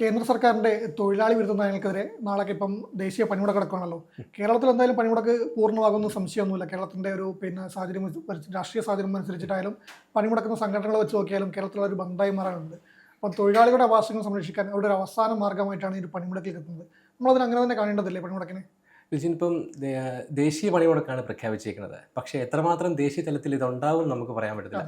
കേന്ദ്ര സർക്കാരിന്റെ തൊഴിലാളി വിരുദ്ധ നയങ്ങൾക്കെതിരെ നാളെ ഇപ്പം ദേശീയ പണിമുടക്ക് നടക്കുകയാണല്ലോ കേരളത്തിൽ എന്തായാലും പണിമുടക്ക് പൂർണമാകുന്ന സംശയമൊന്നുമില്ല. കേരളത്തിന്റെ ഒരു പിന്നെ സാഹചര്യം രാഷ്ട്രീയ സാഹചര്യം അനുസരിച്ചിട്ടായാലും പണിമുടക്കുന്ന സംഘടനകൾ വെച്ച് നോക്കിയാലും കേരളത്തിലുള്ള ഒരു ബന്ധമായി മാറാനുണ്ട് അപ്പം തൊഴിലാളികളുടെ അവകാശങ്ങൾ സംരക്ഷിക്കാൻ അവരുടെ ഒരു അവസാന മാർഗമായിട്ടാണ് ഈ ഒരു പണിമുടക്കിൽ എത്തുന്നത്. നമ്മളതിന് അങ്ങനെ തന്നെ കാണേണ്ടതില്ലേ പണിമുടക്കിനെ? ലിജിൻ ഇപ്പം ദേശീയ പണിമുടക്കാണ് പ്രഖ്യാപിച്ചിരിക്കുന്നത് പക്ഷേ എത്രമാത്രം ദേശീയ തലത്തിൽ ഇതുണ്ടാവും നമുക്ക് പറയാൻ പറ്റത്തില്ല.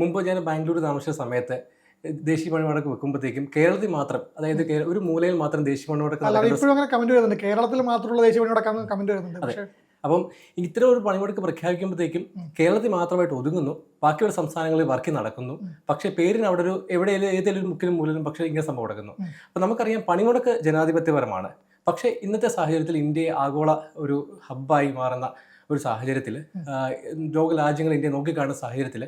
മുമ്പ് ഞാൻ ബാംഗ്ലൂർ താമസിച്ച സമയത്ത് ദേശീയ പണിമുടക്ക് വെക്കുമ്പോഴത്തേക്കും കേരളത്തിൽ മാത്രം അതായത് ഒരു മൂലയിൽ മാത്രം ദേശീയ പണിമുടക്ക് ഇപ്പോഴും അങ്ങനെ കമന്റ് വരുന്നുണ്ട്. കേരളത്തിൽ മാത്രമുള്ള ദേശീയ പണിമുടക്കാന്ന് കമന്റ് വരുന്നുണ്ട്. അപ്പം ഇത്തരം ഒരു പണിമുടക്ക് പ്രഖ്യാപിക്കുമ്പോഴത്തേക്കും കേരളത്തിൽ മാത്രമായിട്ട് ഒതുങ്ങുന്നു. ബാക്കിയുള്ള സംസ്ഥാനങ്ങളിൽ വർക്ക് നടക്കുന്നു. പക്ഷേ പേരിന് അവിടെ ഒരു എവിടെയെങ്കിലും ഏതെങ്കിലും ഒരു മുക്കിലും മൂലയിലും പക്ഷേ ഇങ്ങനെ സംഭവം നടക്കുന്നു. അപ്പം നമുക്കറിയാം പണിമുടക്ക് ജനാധിപത്യപരമാണ്. പക്ഷേ ഇന്നത്തെ സാഹചര്യത്തിൽ ഇന്ത്യയെ ആഗോള ഒരു ഹബ്ബായി മാറുന്ന ഒരു സാഹചര്യത്തിൽ ലോക രാജ്യങ്ങൾ ഇന്ത്യ നോക്കിക്കാണുന്ന സാഹചര്യത്തിൽ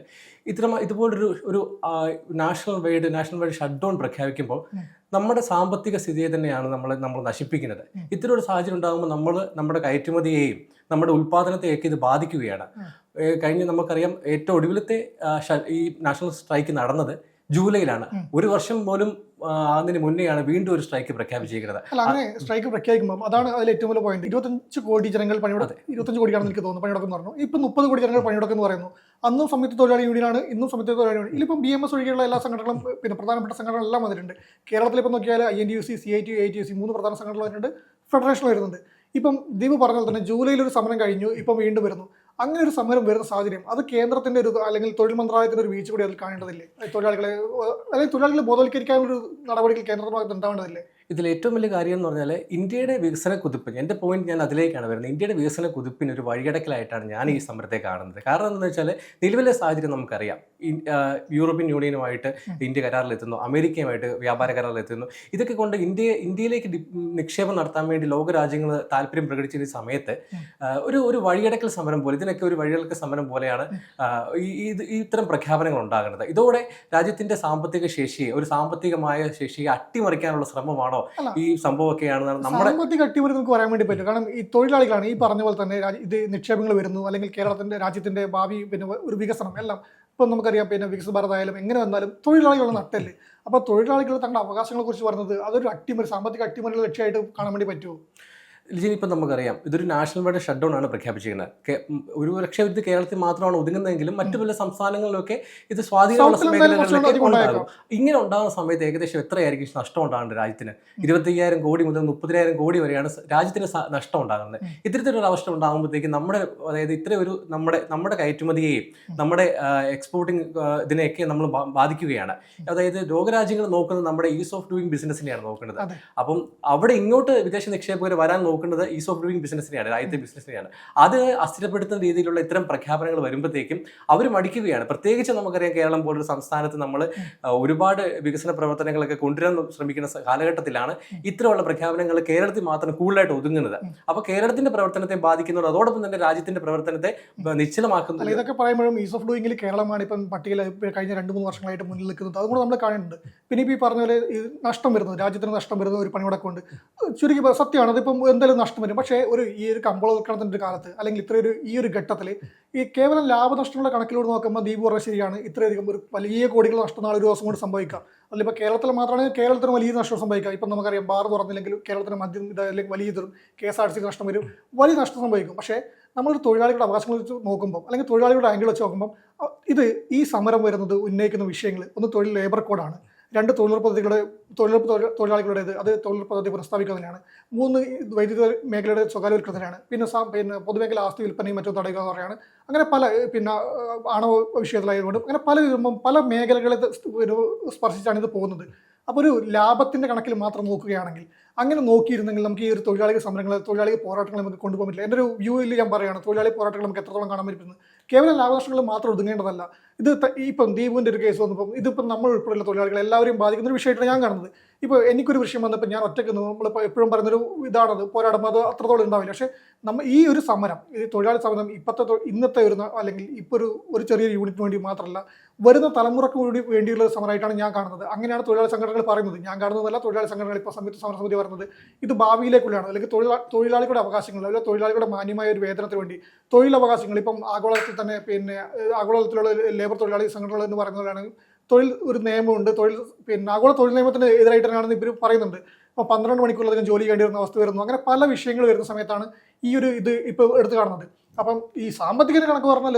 ഇത്തരം ഇതുപോലൊരു ഒരു national wide national wide shut down പ്രഖ്യാപിക്കുമ്പോൾ നമ്മുടെ സാമ്പത്തിക സ്ഥിതിയെ തന്നെയാണ് നമ്മൾ നമ്മൾ നശിപ്പിക്കുന്നത്. ഇത്തരം ഒരു സാഹചര്യം ഉണ്ടാകുമ്പോൾ നമ്മൾ നമ്മുടെ കയറ്റുമതിയെയും നമ്മുടെ ഉൽപ്പാദനത്തെയൊക്കെ ഇത് ബാധിക്കുകയാണ്. കഴിഞ്ഞ നമുക്കറിയാം ഏറ്റവും ഒടുവിലത്തെ ഈ നാഷണൽ സ്ട്രൈക്ക് നടന്നത് ജൂലൈയിലാണ്. ഒരു വർഷം പോലും അതിന് മുന്നെയാണ് വീണ്ടും ഒരു സ്ട്രൈക്ക് പ്രഖ്യാപിച്ചിരിക്കുന്നത്. അല്ല അങ്ങനെ സ്ട്രൈക്ക് പ്രഖ്യാപിക്കുമ്പോൾ അതാണ് അതിൽ ഏറ്റവും വലിയ പോയിന്റ് ഇരുപത്തഞ്ച് കോടി ജനങ്ങൾ പണിമുടക്ക് ഇരുപത്തഞ്ച് കോടിയാണെന്ന് എനിക്ക് തോന്നുന്നു പണിമുടക്കം പറഞ്ഞു. ഇപ്പം മുപ്പത് കോടി ജനങ്ങൾ പണിമുടക്കം എന്ന് പറയുന്നു. അന്നും സംയുക്ത തൊഴിലാളി യൂണിയനാണ് ഇന്നും സംയുക്ത തൊഴിലാളി യൂണിയൻ ഇതിലിപ്പം ബി എം എസ് ഒഴികെയുള്ള എല്ലാ സംഘടനകളും പിന്നെ പ്രധാനപ്പെട്ട സംഘടനകളെല്ലാം വന്നിട്ടുണ്ട്. കേരളത്തിൽ ഇപ്പം നോക്കിയാൽ I N D U C C I T I T U C മൂന്ന് പ്രധാന സംഘടനകൾ വരുന്നുണ്ട് ഫെഡറേഷൻ വരുന്നുണ്ട്. ഇപ്പം ദീപ് പറഞ്ഞ പോലെ തന്നെ ജൂലൈയിൽ ഒരു സമരം കഴിഞ്ഞു ഇപ്പം വീണ്ടും വരുന്നു. അങ്ങനെ ഒരു സമരം വരുന്ന സാഹചര്യം അത് കേന്ദ്രത്തിന്റെ ഒരു അല്ലെങ്കിൽ തൊഴിൽ മന്ത്രാലയത്തിന്റെ ഒരു വീഴ്ച കൂടി അതിൽ കാണേണ്ടതില്ലേ? തൊഴിലാളികളെ അല്ലെങ്കിൽ തൊഴിലാളികളെ ബോധവൽക്കരിക്കാനുള്ള ഒരു നടപടികൾ കേന്ദ്രത്തിന്റെ ഭാഗത്ത് ഉണ്ടാവേണ്ടതില്ലേ? ഇതിൽ ഏറ്റവും വലിയ കാര്യം എന്ന് പറഞ്ഞാൽ ഇന്ത്യയുടെ വികസന കുതിപ്പിന് എന്റെ പോയിന്റ് ഞാൻ അതിലേക്കാണ് വരുന്നത്. ഇന്ത്യയുടെ വികസന കുതിപ്പിന് ഒരു വഴിയടക്കലായിട്ടാണ് ഞാൻ ഈ സമരത്തെ കാണുന്നത്. കാരണം എന്താണെന്ന് വെച്ചാൽ നിലവിലെ സാഹചര്യം നമുക്കറിയാം. യൂറോപ്യൻ യൂണിയനുമായിട്ട് ഇന്ത്യ കരാറിലെത്തുന്നു അമേരിക്കയുമായിട്ട് വ്യാപാര കരാറിലെത്തുന്നു. ഇതൊക്കെ കൊണ്ട് ഇന്ത്യയെ ഇന്ത്യയിലേക്ക് നിക്ഷേപം നടത്താൻ വേണ്ടി ലോക രാജ്യങ്ങൾ താല്പര്യം പ്രകടിച്ചിരുന്ന സമയത്ത് ഒരു ഒരു വഴിയടക്കൽ സമരം പോലെ ഇതിനൊക്കെ ഒരു വഴിയടക്കൽ സമരം പോലെയാണ് ഈ ഇത്തരം പ്രഖ്യാപനങ്ങൾ ഉണ്ടാകുന്നത്. ഇതോടെ രാജ്യത്തിന്റെ സാമ്പത്തിക ശേഷിയെ ഒരു സാമ്പത്തികമായ ശേഷിയെ അട്ടിമറിക്കാനുള്ള ശ്രമമാണോ അല്ല. ഈ സംഭവമൊക്കെയാണ് നമ്മുടെ സാമ്പത്തിക അട്ടിമറി നമുക്ക് പറയാൻ വേണ്ടി പറ്റും. കാരണം ഈ തൊഴിലാളികളാണ് ഈ പറഞ്ഞ പോലെ തന്നെ ഇത് നിക്ഷേപങ്ങൾ വരുന്നു അല്ലെങ്കിൽ കേരളത്തിന്റെ രാജ്യത്തിന്റെ ഭാവി പിന്നെ ഒരു വികസനം എല്ലാം. ഇപ്പം നമുക്കറിയാം പിന്നെ വികസിത ഭാരത് ആയാലും എങ്ങനെ വന്നാലും തൊഴിലാളികളുടെ നട്ടല്ലേ. അപ്പോൾ തൊഴിലാളികൾ തങ്ങളുടെ അവകാശങ്ങളെ കുറിച്ച് പറയുന്നത് അതൊരു അട്ടിമറി സാമ്പത്തിക അട്ടിമറിയുടെ ലക്ഷ്യമായിട്ട് കാണാൻ വേണ്ടി പറ്റുമോ? ലിജിൻ ഇപ്പം നമുക്കറിയാം ഇതൊരു നാഷണൽ വൈഡ് ഷട്ട് ഡൗൺ ആണ് പ്രഖ്യാപിച്ചിരിക്കുന്നത്. ഒരു പക്ഷേ ഇത് കേരളത്തിൽ മാത്രമാണ് ഒതുങ്ങുന്നതെങ്കിലും മറ്റു പല സംസ്ഥാനങ്ങളിലൊക്കെ ഇത് സ്വാധീനമുള്ള. ഇങ്ങനെ ഉണ്ടാകുന്ന സമയത്ത് ഏകദേശം എത്രയായിരിക്കും നഷ്ടം ഉണ്ടാകുന്നത് രാജ്യത്തിന്? ഇരുപത്തയ്യായിരം കോടി മുതൽ മുപ്പതിനായിരം കോടി വരെയാണ് രാജ്യത്തിന് നഷ്ടം ഉണ്ടാകുന്നത്. ഇത്തരത്തിലൊരു അവസ്ഥ ഉണ്ടാകുമ്പോഴത്തേക്കും നമ്മുടെ അതായത് ഇത്ര ഒരു നമ്മുടെ നമ്മുടെ കയറ്റുമതിയെയും നമ്മുടെ എക്സ്പോർട്ടിങ് ഇതിനെയൊക്കെ നമ്മൾ ബാധിക്കുകയാണ്. അതായത് ലോകരാജ്യങ്ങൾ നോക്കുന്നത് നമ്മുടെ ഈസ് ഓഫ് ഡൂയിങ് ബിസിനസ്സിനെയാണ് നോക്കുന്നത്. അപ്പം അവിടെ ഇങ്ങോട്ട് വിദേശ നിക്ഷേപകർ വരാൻ നോക്കുന്നത് ഈസ് ഓഫ് ഡൂയിങ് ബിസിനസ്സിനെയാണ് രാജ്യത്തെ ബിസിനസ്സിനെയാണ് അത് അസ്ഥിരപ്പെടുത്തുന്ന രീതിയിലുള്ള ഇത്തരം പ്രഖ്യാപനങ്ങൾ വരുമ്പോഴത്തേക്കും അവർ മടിക്കുകയാണ്. പ്രത്യേകിച്ച് നമുക്കറിയാം കേരളം പോലൊരു സംസ്ഥാനത്ത് നമ്മൾ ഒരുപാട് വികസന പ്രവർത്തനങ്ങളൊക്കെ കൊണ്ടുവരാൻ ശ്രമിക്കുന്ന കാലഘട്ടത്തിലാണ് ഇത്തരമുള്ള പ്രഖ്യാപനങ്ങൾ കേരളത്തിൽ മാത്രം കൂടുതലായിട്ട് ഒതുങ്ങുന്നത്. അപ്പോൾ കേരളത്തിന്റെ പ്രവർത്തനത്തെ ബാധിക്കുന്നത് അതോടൊപ്പം തന്നെ രാജ്യത്തിന്റെ പ്രവർത്തനത്തെ നിശ്ചലമാക്കുന്നത് ഇതൊക്കെ പറയുമ്പോഴും ഈസ് ഓഫ് ഡൂയിങ്ങിൽ കേരളമാണ് ഇപ്പം പട്ടികയിൽ കഴിഞ്ഞ രണ്ട് മൂന്ന് വർഷങ്ങളായിട്ട് മുന്നിൽ നിൽക്കുന്നത്. അതുകൊണ്ട് നമ്മൾ കാണുന്നുണ്ട്. പിന്നെ ഇപ്പോൾ ഈ പറഞ്ഞ പോലെ നഷ്ടം വരുന്നത് രാജ്യത്തിന് നഷ്ടം വരുന്ന ഒരു പണിമുടക്കമുണ്ട് ചുരുക്കി സത്യമാണ്. അതിപ്പം എന്തായാലും നഷ്ടം വരും. പക്ഷേ ഒരു ഈ ഒരു കമ്പോളവൽക്കരണത്തിന്റെ ഒരു കാലത്ത് അല്ലെങ്കിൽ ഇത്രയൊരു ഈ ഒരു ഘട്ടത്തിൽ ഈ കേവലം ലാഭനഷ്ടങ്ങളുടെ കണക്കിലൂടെ നോക്കുമ്പോൾ ദീപ് പറഞ്ഞ ശരിയാണ്. ഇത്രയധികം ഒരു വലിയ കോടികൾ നഷ്ടം നാളെ ഒരു ദിവസം കൊണ്ട് സംഭവിക്കാം. അതിലിപ്പോൾ കേരളത്തിൽ മാത്രമാണെങ്കിൽ കേരളത്തിന് വലിയ നഷ്ടം സംഭവിക്കാം. ഇപ്പം നമുക്കറിയാം ബാർ തുറന്നില്ലെങ്കിൽ കേരളത്തിന് മദ്യം അല്ലെങ്കിൽ വലിയ ഇതും കെ എസ് ആർ ടി നഷ്ടം വരും. വലിയ നഷ്ടം സംഭവിക്കും. പക്ഷേ നമ്മൾ തൊഴിലാളികളുടെ അവകാശങ്ങൾ വെച്ച് നോക്കുമ്പോൾ അല്ലെങ്കിൽ തൊഴിലാളികളുടെ ആംഗിൾ വെച്ച് നോക്കുമ്പോൾ ഇത് ഈ സമരം വരുന്നത് ഉന്നയിക്കുന്ന വിഷയങ്ങൾ ഒന്ന് തൊഴിൽ ലേബർ കോഡാണ് രണ്ട് തൊഴിലുറപ്പ് പദ്ധതികളുടെ തൊഴിലുറപ്പ് തൊഴിലാളികളുടേത് അത് തൊഴിലുറപ്പ് പദ്ധതി പ്രസ്താവിക്കുന്നതിനാണ് മൂന്ന് ഈ വൈദ്യുത മേഖലയുടെ സ്വകാര്യവൽക്കരണത്തിനാണ് പിന്നെ പിന്നെ പൊതുമേഖല ആസ്തി വിൽപ്പനയും മറ്റും തടയുക എന്ന് പറയുകയാണ്. അങ്ങനെ പല പിന്നെ ആണവ വിഷയത്തിലായതുകൊണ്ട് അങ്ങനെ പല വിധം- പല മേഖലകളെ സ്പർശിച്ചാണ് ഇത് പോകുന്നത്. അപ്പോൾ ഒരു ലാഭത്തിന്റെ കണക്കിൽ മാത്രം നോക്കുകയാണെങ്കിൽ അങ്ങനെ നോക്കിയിരുന്നെങ്കിൽ നമുക്ക് ഈ ഒരു തൊഴിലാളി സമരങ്ങൾ തൊഴിലാളി പോരാട്ടങ്ങൾ നമുക്ക് കൊണ്ടുപോകാൻ പറ്റില്ല. എന്റെ ഒരു വ്യൂവിൽ ഞാൻ പറയുകയാണ് തൊഴിലാളി പോരാട്ടങ്ങൾ നമുക്ക് എത്രത്തോളം കാണാൻ പറ്റുന്നത് കേവലം ലാഭനഷ്ടങ്ങൾ മാത്രം ഒതുങ്ങേണ്ടതല്ല. ഇത് ഇപ്പം ദീപുവിന്റെ ഒരു കേസ് വന്നപ്പം ഇതിപ്പം നമ്മൾ ഉൾപ്പെടെയുള്ള തൊഴിലാളികൾ എല്ലാവരെയും ബാധിക്കുന്ന ഒരു വിഷയമായിട്ടാണ് ഞാൻ കാണുന്നത്. ഇപ്പോൾ എനിക്കൊരു വിഷയം വന്നപ്പോൾ ഞാൻ ഒറ്റയ്ക്ക് നമ്മളിപ്പോൾ എപ്പോഴും പറയുന്നൊരു ഇതാണത് പോരാടുമ്പോൾ അത് അത്രത്തോളം ഉണ്ടാവില്ല. പക്ഷേ നമ്മൾ ഈ ഒരു സമരം ഈ തൊഴിലാളി സമരം ഇപ്പോഴത്തെ ഇന്നത്തെ ഒരു അല്ലെങ്കിൽ ഇപ്പോൾ ഒരു ഒരു ചെറിയ യൂണിറ്റ് വേണ്ടി മാത്രമല്ല വരുന്ന തലമുറയ്ക്ക് വേണ്ടി വേണ്ടിയുള്ള ഒരു സമരമായിട്ടാണ് ഞാൻ കാണുന്നത്. അങ്ങനെയാണ് തൊഴിലാളി സംഘടനകൾ പറയുന്നത്. ഞാൻ കാണുന്നതല്ല തൊഴിലാളി സംഘടനകൾ ഇപ്പോൾ സംയുക്ത സമര സമിതി പറയുന്നത്. ഇത് ഭാവിയിലേക്കുള്ളതാണ്. അല്ലെങ്കിൽ തൊഴിലാ തൊഴിലാളികളുടെ അവകാശങ്ങൾ അല്ലെങ്കിൽ തൊഴിലാളികളുടെ മാന്യമായ ഒരു വേതനത്തിന് വേണ്ടി തൊഴിലവകാശങ്ങൾ ഇപ്പം ആഗോളത്തിൽ തന്നെ പിന്നെ ആഗോളതലത്തിലുള്ള ലേബർ തൊഴിലാളി സംഘടനകൾ എന്ന് പറയുന്നതാണ് തൊഴിൽ ഒരു നിയമമുണ്ട്. തൊഴിൽ പിന്നെ ആഗോള തൊഴിൽ നിയമത്തിന് എതിരായിട്ട് ഇവർ പറയുന്നുണ്ട്. അപ്പോൾ പന്ത്രണ്ട് മണിക്കൂറിലധികം ജോലി ചെയ്യേണ്ടി വരുന്ന അവസ്ഥ വരുന്നു. അങ്ങനെ പല വിഷയങ്ങൾ വരുന്ന സമയത്താണ് ഈ ഒരു ഇത് ഇപ്പോൾ എടുത്തു കാണുന്നത്. അപ്പം ഈ സാമ്പത്തിക കണക്ക് പറഞ്ഞാൽ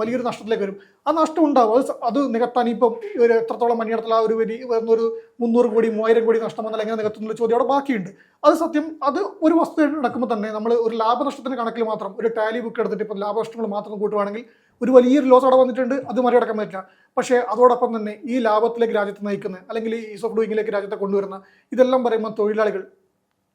വലിയൊരു നഷ്ടത്തിലേക്ക് വരും. ആ നഷ്ടം ഉണ്ടാവും. അത് അത് നികത്താൻ ഇപ്പം ഒരു എത്രത്തോളം മണിയിടത്തിൽ ആ ഒരു വലി വരുന്നൊരു മുന്നൂറ് കോടി മൂവായിരം കോടി നഷ്ടം വന്നാൽ എങ്ങനെ നികത്തുന്ന ചോദ്യം അവിടെ ബാക്കിയുണ്ട്. അത് സത്യം അത് ഒരു വസ്തു നടക്കുമ്പോൾ തന്നെ നമ്മൾ ഒരു ലാഭനഷ്ടത്തിന്റെ കണക്കിൽ മാത്രം ഒരു ടാലി ബുക്ക് എടുത്തിട്ട് ഇപ്പം ലാഭനഷ്ടങ്ങൾ മാത്രം കൂട്ടുവാണെങ്കിൽ ഒരു വലിയൊരു ലോസ് അവിടെ വന്നിട്ടുണ്ട് അത് മറികടക്കാൻ പറ്റില്ല. പക്ഷേ അതോടൊപ്പം തന്നെ ഈ ലാഭത്തിലേക്ക് രാജ്യത്തെ നയിക്കുന്ന അല്ലെങ്കിൽ ഈ ഈസ് ഓഫ് ഡൂയിങ്ങിലേക്ക് രാജ്യത്തെ കൊണ്ടുവരുന്ന ഇതെല്ലാം പറയുമ്പോൾ തൊഴിലാളികൾ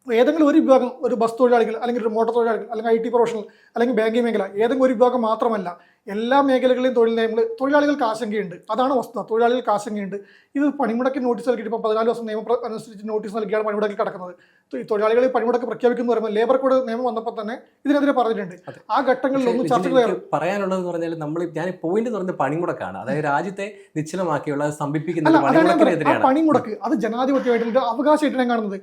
ഏതെങ്കിലും ഒരു വിഭാഗം ഒരു ബസ് തൊഴിലാളികൾ അല്ലെങ്കിൽ ഒരു മോട്ടോർ തൊഴിലാളികൾ അല്ലെങ്കിൽ ഐ ടി പ്രൊഫഷണൽ അല്ലെങ്കിൽ ബാങ്കിങ് മേഖല ഏതെങ്കിലും ഒരു വിഭാഗം മാത്രമല്ല എല്ലാ മേഖലകളിലെയും തൊഴിൽ നയങ്ങൾ തൊഴിലാളികൾക്ക് ആശങ്കയുണ്ട്. അതാണ് വസ്തുത. തൊഴിലാളികൾക്ക് ആശങ്കയുണ്ട്. ഇത് പണിമുടക്ക് നോട്ടീസ് നൽകിയിട്ട് ഇപ്പോൾ പതിനാല് ദിവസം നിയമം അനുസരിച്ച് നോട്ടീസ് നൽകിയാണ് പണിമുടക്കിൽ കിടക്കുന്നത്. ഈ തൊഴിലാളികൾ പണിമുടക്ക് പ്രഖ്യാപിക്കുന്നു പറയുമ്പോൾ ലേബർ കോഡ് നിയമം വന്നപ്പോൾ തന്നെ ഇതിനെതിരെ പറഞ്ഞിട്ടുണ്ട്. ആ ഘട്ടങ്ങളിലൊന്നും ഒന്ന് ചർച്ച പറയാനുള്ളതെന്ന് പറഞ്ഞാൽ നമ്മൾ ഞാൻ പോയിന്റ് പറയുന്നത് പണിമുടക്കാണ്. അതായത് രാജ്യത്തെ നിശ്ചലമാക്കിയുള്ള സംഭിപ്പിക്കുന്ന പണിമുടക്ക് അത് ജനാധിപത്യമായിട്ടുള്ള അവകാശമായിട്ടാണ് കാണുന്നത്.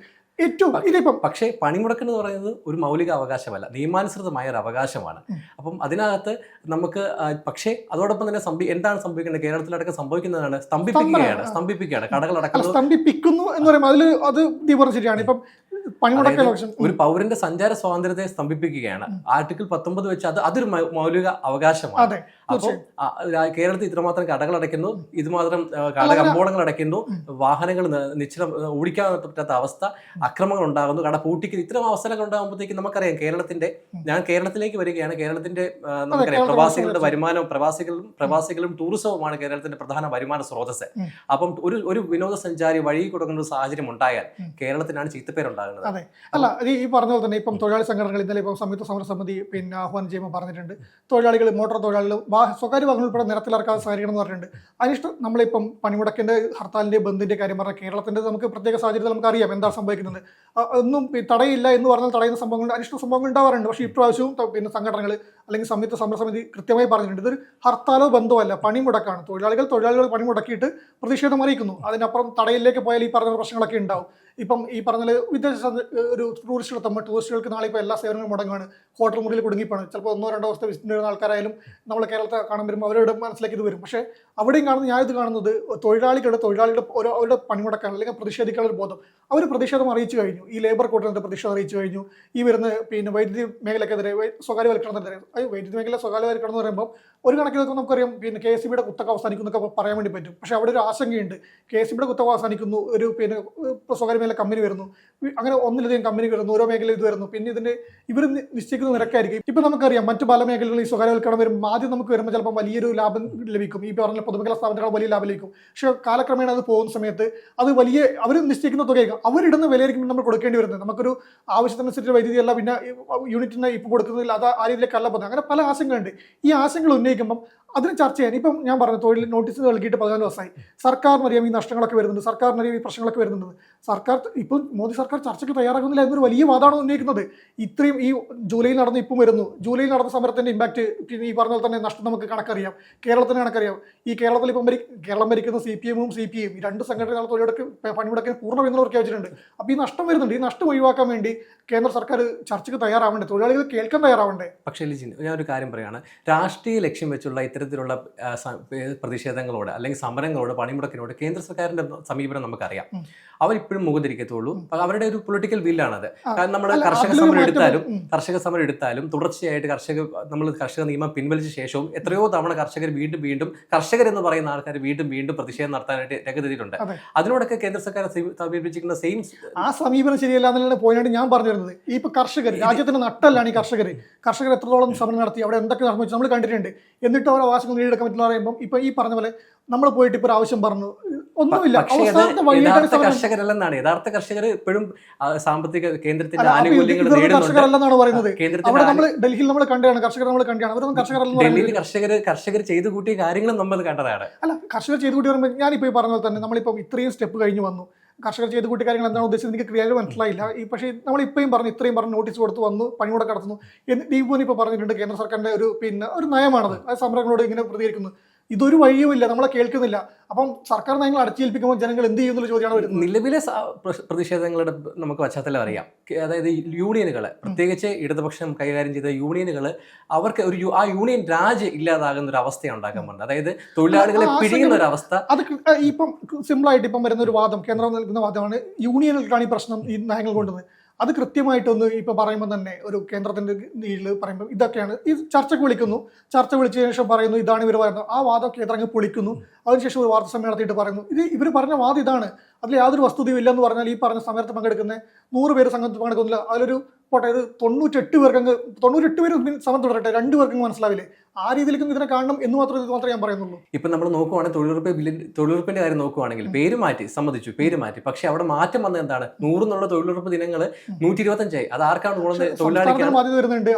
ഏറ്റവും ഇതിപ്പം പക്ഷേ പണിമുടക്ക് എന്ന് പറയുന്നത് ഒരു മൗലിക അവകാശമല്ല നിയമാനുസൃതമായ ഒരു അവകാശമാണ്. അപ്പം അതിനകത്ത് നമുക്ക് പക്ഷേ അതോടൊപ്പം തന്നെ സംഭവി എന്താണ് സംഭവിക്കുന്നത് കേരളത്തിലടക്കം സംഭവിക്കുന്നതാണ് സ്തംഭിപ്പിക്കുകയാണ് സ്തംഭിപ്പിക്കുകയാണ് കടകൾ അടക്കം സ്തംഭിപ്പിക്കുന്നു എന്ന് പറയുമ്പോൾ അതിൽ അത് ദീപം ശരിയാണ് ഇപ്പം ഒരു പൗരന്റെ സഞ്ചാര സ്വാതന്ത്ര്യത്തെ സ്തംഭിപ്പിക്കുകയാണ്. ആർട്ടിക്കിൾ പത്തൊമ്പത് വെച്ച് അത് അതൊരു മൗലിക അവകാശമാണ്. അപ്പോൾ കേരളത്തിൽ ഇത്രമാത്രം കടകൾ അടയ്ക്കുന്നു. ഇതുമാത്രം കട കമ്പോളങ്ങൾ അടയ്ക്കുന്നു. വാഹനങ്ങൾ നിശ്ചലം ഓടിക്കാൻ പറ്റാത്ത അവസ്ഥ. അക്രമങ്ങൾ ഉണ്ടാകുന്നു. കട പൂട്ടിക്കുന്നു ഇത്തരം അവസരങ്ങൾ ഉണ്ടാകുമ്പോഴത്തേക്കും നമുക്കറിയാം കേരളത്തിന്റെ ഞാൻ കേരളത്തിലേക്ക് വരികയാണ്. കേരളത്തിന്റെ നമുക്കറിയാം പ്രവാസികളുടെ വരുമാനം വരുമാനവും പ്രവാസികളും പ്രവാസികളും ടൂറിസവുമാണ് കേരളത്തിന്റെ പ്രധാന വരുമാന സ്രോതസ് അപ്പം ഒരു ഒരു വിനോദസഞ്ചാരി വഴി കൊടുക്കുന്ന ഒരു സാഹചര്യം ഉണ്ടായാൽ. കേരളത്തിനാണ് ചീത്തപ്പേരുണ്ടാകുന്നത്. അതെ. അല്ല ഈ പറഞ്ഞ പോലെ തന്നെ ഇപ്പം തൊഴിലാളി സംഘടനകൾ ഇന്നലെ ഇപ്പം സംയുക്ത സമര സമിതി പിന്നെ ആഹ്വാനം ചെയ്യുമ്പോൾ പറഞ്ഞിട്ടുണ്ട്. തൊഴിലാളികൾ മോട്ടോർ തൊഴിലാളികൾ സ്വകാര്യ വാഹനം ഉൾപ്പെടെ നിരത്തിലിറക്കാതെ സഹകരിക്കണം എന്ന് പറഞ്ഞിട്ടുണ്ട്. അതിനിഷ്ടം നമ്മളിപ്പം പണിമുടക്കിന്റെ ഹർത്താലിന്റെ ബന്ധിന്റെ കാര്യം പറഞ്ഞാൽ കേരളത്തിന്റെ നമുക്ക് പ്രത്യേക സാഹചര്യത്തിൽ നമുക്ക് അറിയാം എന്താ സംഭവിക്കുന്നത്. ഒന്നും തടയില്ല എന്ന് പറഞ്ഞാൽ തടയുന്ന സംഭവങ്ങൾ അനിഷ്ട സംഭവങ്ങൾ ഉണ്ടാവാറുണ്ട്. പക്ഷേ ഇപ്രാവശ്യവും പിന്നെ സംഘടനകൾ അല്ലെങ്കിൽ സംയുക്ത സമര സമിതി കൃത്യമായി പറഞ്ഞിട്ടുണ്ട്. ഇതൊരു ഹർത്താലോ ബന്ധമല്ല പണിമുടക്കാണ്. തൊഴിലാളികൾ തൊഴിലാളികൾ പണിമുടക്കിയിട്ട് പ്രതിഷേധം അറിയിക്കുന്നു. അതിനപ്പുറം തടയിലേക്ക് പോയാൽ ഈ പറഞ്ഞ പ്രശ്നങ്ങളൊക്കെ ഉണ്ടാവും. ഇപ്പം ഈ പറഞ്ഞ വിദേശ ഒരു ടൂറിസ്റ്റുകൾ എത്തുമ്പോൾ ടൂറിസ്റ്റുകൾക്ക് നാളെ ഇപ്പോൾ എല്ലാ സേവനങ്ങളും മുടങ്ങുകയാണ് ഹോട്ടൽ മുറിയിൽ കുടുങ്ങിപ്പോണ് ചിലപ്പോൾ ഒന്നോ രണ്ടോ ദിവസത്തെ വിസിറ്റ് വരുന്ന ആൾക്കാരായാലും നമ്മൾ കേരളത്തെ കാണാൻ വരുമ്പോൾ അവരുടെ മനസ്സിലേക്ക് ഇത് വരും. പക്ഷേ അവിടെയും കാണുന്ന ഞാൻ ഇത് കാണുന്നത് തൊഴിലാളികളുടെ തൊഴിലാളികളുടെ ഓരോ അവരുടെ പണിമുടക്കാൻ അല്ലെങ്കിൽ പ്രതിഷേധിക്കാനുള്ള ബോധം. അവർ പ്രതിഷേധം അറിയിച്ചു കഴിഞ്ഞു. ഈ ലേബർ കോഡിനെതിരെ പ്രതിഷേധം അറിയിച്ചു കഴിഞ്ഞു. ഈ വരുന്ന പിന്നെ വൈദ്യുതി മേഖലക്കെതിരെ സ്വകാര്യവൽക്കരണത്തിനെതിരെ വൈദ്യുതി മേഖല സ്വകാര്യവൽക്കരണം എന്ന് പറയുമ്പോൾ ഒരു കണക്കിനൊക്കെ നമുക്കറിയാം. പിന്നെ കെ എസ് ബിയുടെ കുത്തക എന്നൊക്കെ പറയാൻ വേണ്ടി പറ്റും. പക്ഷേ അവിടെ ഒരു ആശങ്കയുണ്ട്. കെ എസ് ബിയുടെ കുത്തക അവസാനിക്കുന്നു. ഒരു പിന്നെ സ്വകാര്യ മേഖല കമ്പനി വരുന്നു. അങ്ങനെ ഒന്നിലധികം കമ്പനി വരുന്നു. ഓരോ മേഖലയിൽ ഇത് വരുന്നു. പിന്നെ ഇതിന്റെ ഇവർ നിശ്ചയിക്കുന്ന നിരക്കായിരിക്കും. ഇപ്പം നമുക്കറിയാം മറ്റു പല മേഖലകളിൽ ഈ സ്വകാര്യവൽക്കരണം വരുമ്പോൾ ആദ്യം നമുക്ക് വരുമ്പോൾ ചിലപ്പോൾ വലിയൊരു ലാഭം ലഭിക്കും. ഈ പറഞ്ഞ പൊതുമേഖലാ സ്ഥാപനങ്ങൾ വലിയ ലാഭിലേക്കും പക്ഷെ കാലക്രമേണ അത് പോകുന്ന സമയത്ത് അത് വലിയ അവർ നിശ്ചയിക്കുന്ന തുകയായിരിക്കും അവരിടുന്ന വിലയായിരിക്കും നമ്മൾ കൊടുക്കേണ്ടി വരുന്നത്. നമുക്കൊരു ആവശ്യത്തിനനുസരിച്ച് വൈദ്യുതി അല്ല പിന്നെ യൂണിറ്റിനെ യൂണിറ്റിന് ഇപ്പം കൊടുക്കുന്നതിൽ അത് ആ രീതിയിലേക്കല്ല പോകുന്നത്. അങ്ങനെ പല ആശങ്കകളുണ്ട്. ഈ ആശങ്കകൾ ഉന്നയിക്കുമ്പം അതിന് ചർച്ച ചെയ്യാൻ. ഇപ്പം ഞാൻ പറഞ്ഞു തൊഴിൽ നോട്ടീസ് നൽകിയിട്ട് പതിനാല് ദിവസമായി. സർക്കാരിനറിയാം ഈ നഷ്ടങ്ങളൊക്കെ വരുന്നുണ്ട്. സർക്കാരിനറിയാം ഈ പ്രശ്നങ്ങളൊക്കെ വരുന്നുണ്ട്. സർക്കാർ ഇപ്പം മോദി സർക്കാർ ചർച്ചയ്ക്ക് തയ്യാറാകുന്നില്ല എന്നൊരു വലിയ വാദമാണ് ഉന്നയിക്കുന്നത്. ഇത്രയും ഈ ജൂലൈയിൽ നടന്ന ഇപ്പം വരുന്നു. ജൂലൈയിൽ നടന്ന സമരത്തിന്റെ ഇമ്പാക്ട് ഈ പറഞ്ഞ തന്നെ നഷ്ടം നമുക്ക് കണക്കറിയാം. കേരളത്തിന് കണക്കറിയാം. ഈ കേരളത്തിൽ ഇപ്പം കേരളം ഭരിക്കുന്ന സി പി എമ്മും സി പി എം രണ്ട് സംഘടനകൾ തൊഴിലെടുക്ക് പണിമുടക്കിന് പൂർണ പിന്തുണ പ്രഖ്യാപിച്ചിട്ടുണ്ട് അപ്പോൾ ഈ നഷ്ടം വരുന്നുണ്ട്. ഈ നഷ്ടം ഒഴിവാക്കാൻ വേണ്ടി കേന്ദ്ര സർക്കാർ ചർച്ചയ്ക്ക് തയ്യാറാവണ്ടേ? തൊഴിലാളികൾ കേൾക്കാൻ തയ്യാറാവണ്ടേ? പക്ഷേ ലിജിൻ ഞാൻ ഒരു കാര്യം പറയുകയാണ് രാഷ്ട്രീയ ലക്ഷ്യം വെച്ചുള്ള ഇത്തരത്തിലുള്ള പ്രതിഷേധങ്ങളോട് അല്ലെങ്കിൽ സമരങ്ങളോട് പണിമുടക്കിനോട് കേന്ദ്ര സർക്കാരിന്റെ സമീപനം നമുക്കറിയാം. അവരിപ്പോഴും മുഖതിരിക്കത്തുള്ളൂ അവരുടെ ഒരു പൊളിറ്റിക്കൽ വില്ലാണത്. കാരണം നമ്മൾ കർഷക സമരം എടുത്താലും കർഷക സമരം എടുത്താലും തുടർച്ചയായിട്ട് കർഷക നമ്മൾ കർഷക നിയമം പിൻവലിച്ച ശേഷവും എത്രയോ തവണ കർഷകർ വീണ്ടും വീണ്ടും കർഷകർ എന്ന് പറയുന്ന ആൾക്കാർ വീണ്ടും വീണ്ടും പ്രതിഷേധം നടത്താനായിട്ട് രംഗത്തെത്തിയിട്ടുണ്ട് അതിനോടൊക്കെ കേന്ദ്ര സർക്കാർ സമീ- സമീപിച്ചിരിക്കുന്ന സെയിം ആ സമീപനം ശരിയല്ല എന്നുള്ള പോയിന്റ് ഞാൻ പറഞ്ഞു വരുന്നത്. ഈ ഇപ്പൊ കർഷകർ രാജ്യത്തിന്റെ നട്ടല്ലാണ് ഈ കർഷകർ കർഷകർ എത്രത്തോളം സമരം നടത്തി അവിടെ എന്തൊക്കെ നടന്നു നമ്മൾ കണ്ടിട്ടുണ്ട്. എന്നിട്ട് അവർ അവകാശങ്ങൾ നേടിയെടുക്കാൻ പറ്റില്ല പറയുമ്പോൾ ഇപ്പൊ ഈ പറഞ്ഞ പോലെ നമ്മൾ പോയിട്ട് ഇപ്പൊ ആവശ്യം പറഞ്ഞു. ഒന്നുമില്ല. യഥാർത്ഥ കർഷകരല്ലെന്നാണ്. യഥാർത്ഥ കർഷകർ ഇപ്പോഴും സാമ്പത്തിക കേന്ദ്രത്തിന്റെ ആനുകൂല്യങ്ങൾ കർഷകരല്ലെന്നാണ് പറയുന്നത്. അവിടെ നമ്മൾ ഡൽഹിയിൽ നമ്മൾ കണ്ടാണ് കർഷകർ നമ്മൾ കണ്ടാണ് അവരൊന്നും ഡൽഹിയിൽ പറയുന്നത് കർഷകർ കർഷകർ ചെയ്തു കൂട്ടിയ കാര്യങ്ങളും നമ്മൾ കണ്ടതാണ്. അല്ല കർഷകർ ചെയ്തു കൂട്ടി പറയുമ്പോൾ ഞാനിപ്പോ ഈ പറഞ്ഞ പോലെ തന്നെ നമ്മളിപ്പോ ഇത്രയും സ്റ്റെപ്പ് കഴിഞ്ഞു വന്നു. കർഷകർ ചെയ്ത് കൂട്ടിയ കാര്യങ്ങൾ എന്താണ് ഉദ്ദേശിച്ചത്? എനിക്ക് ക്ലിയർ മനസ്സിലായില്ല. ഈ പക്ഷേ നമ്മൾ ഇപ്പോഴും പറഞ്ഞു ഇത്രയും പറഞ്ഞു നോട്ടീസ് കൊടുത്ത് വന്നു പണിമുടക്ക് നടത്തുന്നു എന്ന് ദീപുവിന് ഇപ്പോൾ പറഞ്ഞിട്ടുണ്ട് കേന്ദ്ര സർക്കാരിന്റെ ഒരു പിന്നെ ഒരു നയമാണത്. അത് സമരങ്ങളോട് ഇങ്ങനെ പ്രതികരിക്കുന്നു. ഇതൊരു വഴിയുമില്ല നമ്മളെ കേൾക്കുന്നില്ല. അപ്പം സർക്കാർ നയങ്ങൾ അടച്ചേൽപ്പിക്കുമ്പോൾ ജനങ്ങൾ എന്ത് ചെയ്യുന്ന ചോദ്യമാണ് വരുന്നത്. നിലവിലെ പ്രതിഷേധങ്ങളുടെ നമുക്ക് പശ്ചാത്തലം അറിയാം. അതായത് യൂണിയനുകൾ പ്രത്യേകിച്ച് ഇടതുപക്ഷം കൈകാര്യം ചെയ്ത യൂണിയനുകൾ അവർക്ക് ഒരു ആ യൂണിയൻ രാജ് ഇല്ലാതാകുന്ന ഒരു അവസ്ഥയാണ് ഉണ്ടാക്കാൻ പോകുന്നത്. അതായത് തൊഴിലാളികളെ പിഴിയുന്ന ഒരു അവസ്ഥ അത് ഇപ്പം സിമ്പിൾ ആയിട്ട് ഇപ്പം വരുന്ന ഒരു വാദം കേന്ദ്രം നൽകുന്ന വാദമാണ് യൂണിയനുകൾക്കാണ് ഈ പ്രശ്നം ഈ നയങ്ങൾ കൊണ്ടുവന്നത്. അത് കൃത്യമായിട്ടൊന്ന് ഇപ്പൊ പറയുമ്പോൾ തന്നെ ഒരു കേന്ദ്രത്തിന്റെ കീഴിൽ പറയുമ്പോൾ ഇതൊക്കെയാണ്. ഈ ചർച്ചയ്ക്ക് വിളിക്കുന്നു. ചർച്ച വിളിച്ചതിന് ശേഷം പറയുന്നു ഇതാണ് ഇവർ പറയുന്നത്. ആ വാദം കേന്ദ്രം അങ്ങ് പൊളിക്കുന്നു. അതിനുശേഷം ഒരു വാർത്താ സമ്മേളനം നടത്തിയിട്ട് പറയുന്നു. ഇത് ഇവർ പറഞ്ഞ വാദം ഇതാണ്. അതിൽ യാതൊരു വസ്തുതയും ഇല്ലെന്ന് പറഞ്ഞാൽ ഈ പറഞ്ഞ സമരത്തിൽ പങ്കെടുക്കുന്ന നൂറ് പേര് സംഘത്തിൽ പങ്കെടുക്കുന്നില്ല. അതിലൊരു പോട്ടെ ഇത് തൊണ്ണൂറ്റെട്ട് പേർക്ക് അങ്ങ് തൊണ്ണൂറ്റെട്ട് പേര് സമയം തുടരട്ടെ രണ്ട് പേർക്ക് മനസ്സിലാവില്ലേ? ആ രീതിയിലേക്ക് ഇതിനെ കാണണം എന്ന് മാത്രം ഇത് മാത്രമേ ഞാൻ പറയുന്നുള്ളൂ. ഇപ്പൊ നമ്മൾ നോക്കുവാണെങ്കിൽ തൊഴിലുറപ്പ് ബില്ലിൻ തൊഴിലുറപ്പിന്റെ കാര്യം നോക്കുവാണെങ്കിൽ പേര് മാറ്റി സമ്മതിച്ചു പേര് മാറ്റി. പക്ഷെ അവിടെ മാറ്റം വന്നത് എന്താണ്? നൂറെന്നുള്ള തൊഴിലുറപ്പ് ദിനങ്ങൾ നൂറ്റി ഇരുപത്തഞ്ചായി അത് ആർക്കാണ് ഗുണം തൊഴിലാളിക്കാണ്? ബാധ്യത വരുന്നുണ്ട്.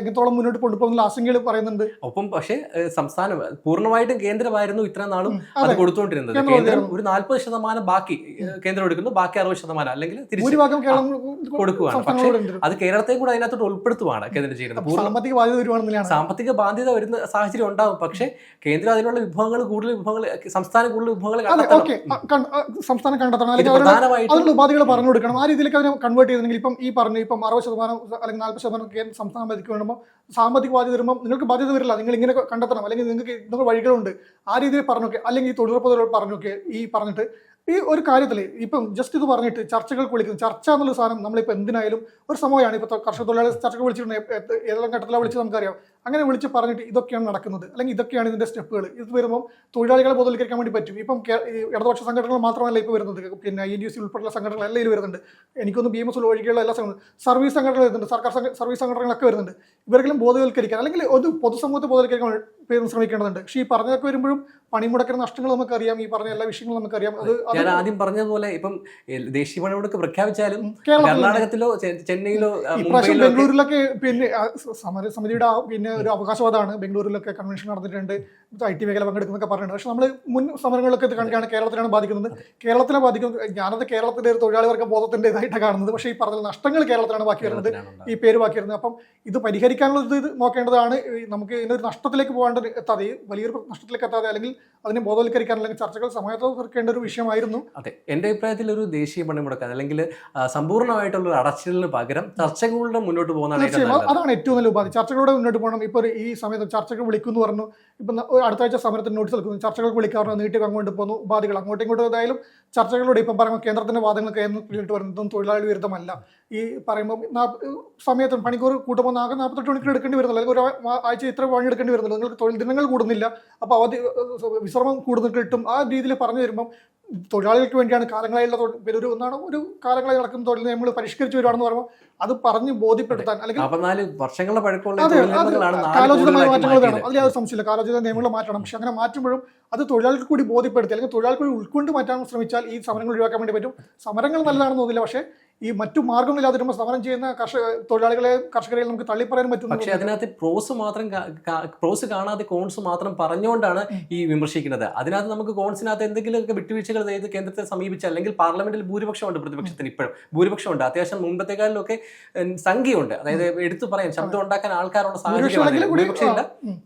എത്രത്തോളം മുന്നോട്ട് കൊണ്ടുപോകുന്ന ആശങ്കകൾ പറയുന്നുണ്ട്. ഒപ്പം പക്ഷേ സംസ്ഥാനം പൂർണമായിട്ടും കേന്ദ്രമായിരുന്നു ഇത്ര നാളും അത് കൊടുത്തുകൊണ്ടിരുന്നത്. കേന്ദ്രം ഒരു നാൽപ്പത് ശതമാനം ബാക്കി കേന്ദ്രം എടുക്കുന്നു ബാക്കി അറുപത് ശതമാനം അല്ലെങ്കിൽ തിരിച്ചു കൊടുക്കുകയാണ്. ഉണ്ട്. അത് കേരളത്തെയും കൂടെ അതിനകത്തോട്ട് ഉൾപ്പെടുത്തുവാണ് കേന്ദ്രം ചെയ്യുന്നത്. സാമ്പത്തിക ബാധ്യത വരുവാണെന്നില്ല സാമ്പത്തിക ബാധ്യത വരുന്ന സാഹചര്യം ഉണ്ടാവും. പക്ഷേ കേന്ദ്രം അതിനുള്ള വിഭവങ്ങൾ കൂടുതൽ വിഭവങ്ങൾ സംസ്ഥാനം കൂടുതൽ വിഭവങ്ങൾ സംസ്ഥാനം കണ്ടെത്തണം. അല്ലെങ്കിൽ ഉപാധികൾ പറഞ്ഞു കൊടുക്കണം. ആ രീതിയിലേക്ക് അതിനെ കൺവേർട്ട് ചെയ്തിട്ടുണ്ടെങ്കിൽ ഇപ്പം ഈ പറഞ്ഞു ഇപ്പം അറുപത് ശതമാനം അല്ലെങ്കിൽ നാൽപ്പത് ശതമാനം കേന്ദ്ര സംസ്ഥാനം ബാധ്യത വരുമ്പോൾ സാമ്പത്തിക ബാധ്യത വരുമ്പോൾ നിങ്ങൾക്ക് ബാധ്യത വരില്ല. നിങ്ങൾ ഇങ്ങനെ കണ്ടെത്തണം. അല്ലെങ്കിൽ നിങ്ങൾക്ക് ഇതൊക്കെ വഴികളുണ്ട്. ആ രീതിയിൽ പറഞ്ഞൊക്കെ അല്ലെങ്കിൽ ഈ തൊഴിലുറപ്പ് പറഞ്ഞൊക്കെ ഈ പറഞ്ഞിട്ട് ഈ ഒരു കാര്യത്തിൽ ഇപ്പം ജസ്റ്റ് ഇത് പറഞ്ഞിട്ട് ചർച്ചകൾക്ക് വിളിക്കുന്നത് ചർച്ച എന്നുള്ള സാധനം നമ്മളിപ്പോൾ എന്തിനായാലും ഒരു സമയമാണ്. ഇപ്പോൾ കർഷക തൊഴിലാളി ചർച്ചകൾ വിളിച്ചിട്ടുണ്ട് ഏതെല്ലാം ഘട്ടത്തിലാണ് വിളിച്ചത് നമുക്കറിയാം. അങ്ങനെ വിളിച്ച് പറഞ്ഞിട്ട് ഇതൊക്കെയാണ് നടക്കുന്നത്. അല്ലെങ്കിൽ ഇതൊക്കെയാണ് ഇതിന്റെ സ്റ്റെപ്പുകൾ. ഇത് വരുമ്പോൾ തൊഴിലാളികളെ ബോധവൽക്കരിക്കാൻ വേണ്ടി പറ്റും. ഇപ്പം ഇടതുപക്ഷ സംഘടനകൾ മാത്രമല്ല ഇപ്പോൾ വരുന്നത്. പിന്നെ ഐ എൻ ഡി സി ഉൾപ്പെടെയുള്ള സംഘടനകൾ എല്ലാം ഇതിൽ വരുന്നുണ്ട്. എനിക്കൊന്ന് ബി എം എസ് ഒഴികെയുള്ള എല്ലാ സംഘടന സർവീസ് സംഘടനകൾ വരുന്നുണ്ട്. സർക്കാർ സർവീസ് സംഘടനകളൊക്കെ വരുന്നുണ്ട്. ഇവരെങ്കിലും ബോധവൽക്കരിക്കാൻ അല്ലെങ്കിൽ ഒരു പൊതുസമൂഹത്തെ ബോധവൽക്കരിക്കാൻ ശ്രമിക്കേണ്ടതുണ്ട്. പക്ഷേ ഈ പറഞ്ഞതൊക്കെ വരുമ്പോഴും പണിമുടക്കുന്ന നഷ്ടങ്ങൾ നമുക്കറിയാം. ഈ പറഞ്ഞ എല്ലാ വിഷയങ്ങളും നമുക്കറിയാം. അത് ഞാൻ ആദ്യം പറഞ്ഞതുപോലെ ഇപ്പം ദേശീയ പണിമുടക്ക് പ്രഖ്യാപിച്ചാലും കേരളത്തിലോ കർണാടകത്തിലോ ചെന്നൈയിലോ ഇപ്രാവശ്യം ബംഗളൂരിലൊക്കെ പിന്നെ സമരസമിതിയുടെ സമര സമിതിയുടെ പിന്നെ ഒരു അവകാശവാദമാണ്. ബംഗളൂരിലൊക്കെ കൺവെൻഷൻ നടന്നിട്ടുണ്ട്. ഐ ടി മേഖല പങ്കെടുക്കുന്നൊക്കെ പറഞ്ഞിട്ടുണ്ട്. പക്ഷെ നമ്മൾ മുൻ സമരങ്ങളിലൊക്കെ ഇത് കാണിക്കുകയാണ് കേരളത്തിലാണ് ബാധിക്കുന്നത്. കേരളത്തിനെ ബാധിക്കുന്നത് ഞാനത് കേരളത്തിന്റെ ഒരു തൊഴിലാളി വർഗ ബോധത്തിന്റെ ഇതായിട്ടാണ് കാണുന്നത്. പക്ഷേ ഈ പറഞ്ഞ നഷ്ടങ്ങൾ കേരളത്തിലാണ് ബാക്കി വരുന്നത്. ഈ പേര് ബാക്കി വരുന്നത്. അപ്പം ഇത് പരിഹരിക്കാനുള്ള ഇത് നോക്കേണ്ടതാണ്. നമുക്ക് ഇതിനൊരു നഷ്ടത്തിലേക്ക് പോകാണ്ട് എത്താതെ വലിയൊരു നഷ്ടത്തിലേക്ക് എത്താതെ അല്ലെങ്കിൽ അതിനെ ബോധവൽക്കരിക്കാൻ അല്ലെങ്കിൽ ചർച്ചകൾ സമയത്ത് തീർക്കേണ്ട ഒരു വിഷയമായിരുന്നു. അതെ. എന്റെ അഭിപ്രായത്തിൽ ഒരു ദേശീയ പണി മുടക്കാൻ അല്ലെങ്കിൽ സമ്പൂർണമായിട്ടുള്ള ഒരു അടച്ചിലിന് പകരം ചർച്ചകളുടെ മുന്നോട്ട് പോകുന്നതാണ് നല്ലത് അതാണ് ഏറ്റവും നല്ല ഉപാധി. ചർച്ചകളുടെ മുന്നോട്ട് പോകണം. ഇപ്പോൾ ഈ സമയത്ത് ചർച്ചകൾ വിളിക്കുന്നു പറഞ്ഞു. ഇപ്പം അടുത്ത ആഴ്ച സമരത്തിന് നോട്ടീസ് എടുക്കുന്നു ചർച്ചകൾക്ക് വിളിക്കാറുണ്ട് നീട്ടി അങ്ങോട്ട് പോകുന്നു ഉപാധികൾ അങ്ങോട്ടും ഇങ്ങോട്ടും ഏതായാലും ചർച്ചകളോട് ഇപ്പം പറയുമ്പോൾ കേന്ദ്രത്തിന്റെ വാദങ്ങൾ കേന്ദ്രത്തിലിട്ട് വരുന്നതും തൊഴിലാളി വിരുദ്ധമല്ല. ഈ പറയുമ്പോൾ നാ- സമയത്ത് പണിക്കൂർ കൂട്ടുമ്പോൾ നാകെ നാൽപ്പത്തെട്ട് മണിക്കൂർ എടുക്കേണ്ടി വരുന്നില്ല അല്ലെങ്കിൽ ഒരു ആഴ്ച ഇത്ര പണി എടുക്കേണ്ടി വരുന്നില്ല നിങ്ങൾക്ക് തൊഴിൽ ദിനങ്ങൾ കൂടുന്നില്ല. അപ്പോൾ അവധി വിശ്രമം കൂടുതൽ കിട്ടും. ആ രീതിയിൽ പറഞ്ഞു വരുമ്പം തൊഴിലാളികൾക്ക് വേണ്ടിയാണ് കാലങ്ങളായുള്ള ഒരു ഒന്നാണ് ഒരു കാലങ്ങളായി നടക്കുന്ന തൊഴിൽ നമ്മൾ പരിഷ്കരിച്ചു വരുവാണെന്ന് പറയുമ്പോൾ അത് പറഞ്ഞ് ബോധ്യപ്പെടുത്താൻ അല്ലെങ്കിൽ വർഷങ്ങളുടെ അതെ അത് കാലോചിതമായ മാറ്റങ്ങൾ വേണം. അതിൽ യാതൊരു സംശയമില്ല കാലോചിത നിയമങ്ങൾ മാറ്റണം. പക്ഷെ അങ്ങനെ മാറ്റുമ്പോഴും അത് തൊഴിലാളികൾക്ക് കൂടി ബോധ്യപ്പെടുത്തി അല്ലെങ്കിൽ തൊഴിലാളികൾ കൂടി ഉൾക്കൊണ്ട് മാറ്റാൻ ശ്രമിച്ചാൽ ഈ സമരങ്ങൾ ഒഴിവാക്കാൻ വേണ്ടി പറ്റും. സമരങ്ങൾ നല്ലതാണെന്ന് തോന്നില്ല പക്ഷേ ഈ മറ്റു മാർഗങ്ങളില്ലാതെ നമ്മൾ സമരം ചെയ്യുന്ന കർഷക തൊഴിലാളികളെ കർഷകരെയും നമുക്ക് തള്ളിപ്പറയാൻ പറ്റും പക്ഷെ അതിനകത്ത് പ്രോസ് മാത്രം പ്രോസ് കാണാതെ കോൺസ് മാത്രം പറഞ്ഞുകൊണ്ടാണ് ഈ വിമർശിക്കുന്നത്. അതിനകത്ത് നമുക്ക് കോൺസിനകത്ത് എന്തെങ്കിലുമൊക്കെ വിട്ടുവീഴ്ചകൾ ചെയ്ത് കേന്ദ്രത്തെ സമീപിച്ച് അല്ലെങ്കിൽ പാർലമെന്റിൽ ഭൂരിപക്ഷമുണ്ട് പ്രതിപക്ഷത്തിന് ഇപ്പോഴും. ഭൂരിപക്ഷമുണ്ട്. അത്യാവശ്യം മുമ്പത്തെക്കാളിലൊക്കെ സംഖ്യയുണ്ട്. അതായത് എടുത്തു പറയാൻ ശബ്ദം ഉണ്ടാക്കാൻ ആൾക്കാരുള്ള സാഹചര്യം.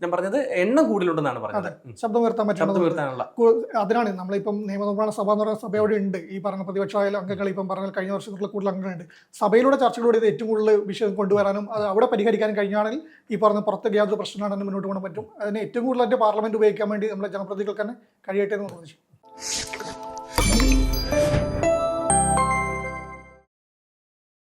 ഞാൻ പറഞ്ഞത് എണ്ണം കൂടുതലുണ്ടെന്നാണ് പറഞ്ഞത്. ശബ്ദം ഉയർത്താൻ ശബ്ദം ഉയർത്താനുള്ള. അതിനാണ് നമ്മളിപ്പം നിയമനിർമ്മാണ സഭ എന്ന് പറയുന്ന സഭയോടെ ഉണ്ട്. ഈ പറഞ്ഞ പ്രതിപക്ഷ അംഗങ്ങൾ ഇപ്പം പറഞ്ഞ കഴിഞ്ഞ വർഷത്തിലുള്ള കൂടുതൽ അംഗങ്ങളുണ്ട്. സഭയിലൂടെ ചർച്ചകളോട് ഇത് ഏറ്റവും കൂടുതൽ വിഷയം കൊണ്ടുവരാനും അത് അവിടെ പരിഹരിക്കാനും കഴിഞ്ഞാണെങ്കിൽ ഈ പറഞ്ഞ പുറത്ത് യാതൊരു പ്രശ്നമാണെന്ന് മുന്നോട്ട് പോകാൻ പറ്റും. അതിന് ഏറ്റവും കൂടുതൽ അതിന്റെ പാർലമെന്റ് ഉപയോഗിക്കാൻ വേണ്ടി നമ്മുടെ ജനപ്രതിനിധികൾക്ക് തന്നെ കഴിയട്ടെ എന്ന് പ്രതീക്ഷിക്കും